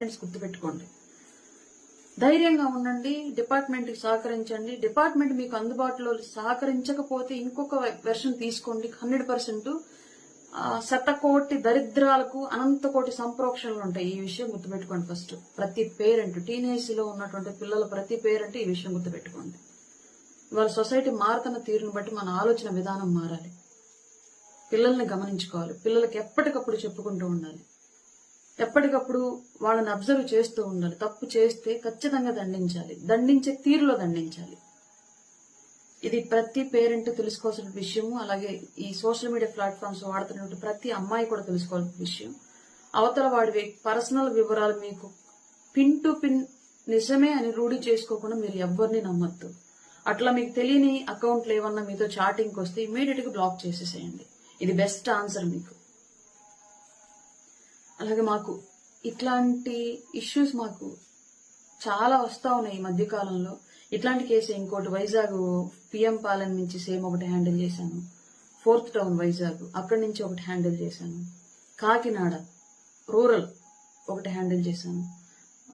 Friends గుర్తుపెట్టుకోండి. ధైర్యంగా ఉండండి డిపార్ట్మెంట్కి సహకరించండి. డిపార్ట్మెంట్ మీకు అందుబాటులో సహకరించకపోతే ఇంకొక వెర్షన్ తీసుకోండి. హండ్రెడ్ పర్సెంట్ శతకోటి దరిద్రాలకు అనంత కోటి సంప్రోక్షణలు ఉంటాయి. ఈ విషయం గుర్తుపెట్టుకోండి ఫస్ట్. ప్రతి పేరెంట్ టీనేజ్లో ఉన్నటువంటి పిల్లల ప్రతి పేరెంట్ ఈ విషయం గుర్తుపెట్టుకోండి. వాళ్ళ సొసైటీ మారుతున్న తీరును బట్టి మన ఆలోచన విధానం మారాలి. పిల్లల్ని గమనించుకోవాలి. పిల్లలకి ఎప్పటికప్పుడు చెప్పుకుంటూ ఉండాలి. ఎప్పటికప్పుడు వాళ్ళని అబ్జర్వ్ చేస్తూ ఉండాలి. తప్పు చేస్తే ఖచ్చితంగా దండించాలి. దండించే తీరులో దండించాలి. ఇది ప్రతి పేరెంట్ తెలుసుకోవాల్సిన విషయము. అలాగే ఈ సోషల్ మీడియా ప్లాట్ఫామ్స్ వాడుతున్నటువంటి ప్రతి అమ్మాయి కూడా తెలుసుకోవాల్సిన విషయం. అవతల వాడి పర్సనల్ వివరాలు మీకు పిన్ టు పిన్ నిజమే అని రూఢి చేసుకోకుండా మీరు ఎవరిని నమ్మద్దు. అట్లా మీకు తెలియని అకౌంట్లు ఏమన్నా మీతో చాటింగ్కి వస్తే ఇమీడియట్గా బ్లాక్ చేసేసేయండి. ఇది బెస్ట్ ఆన్సర్ మీకు. అలాగే మాకు ఇట్లాంటి ఇష్యూస్ మాకు చాలా వస్తా ఉన్నాయి ఈ మధ్య కాలంలో ఇట్లాంటి కేసు ఇంకోటి వైజాగ్ పిఎం పాలెం నుంచి సేమ్ ఒకటి హ్యాండిల్ చేశాను. ఫోర్త్ టౌన్ వైజాగ్ అక్కడి నుంచి ఒకటి హ్యాండిల్ చేశాను. కాకినాడ రూరల్ ఒకటి హ్యాండిల్ చేశాను.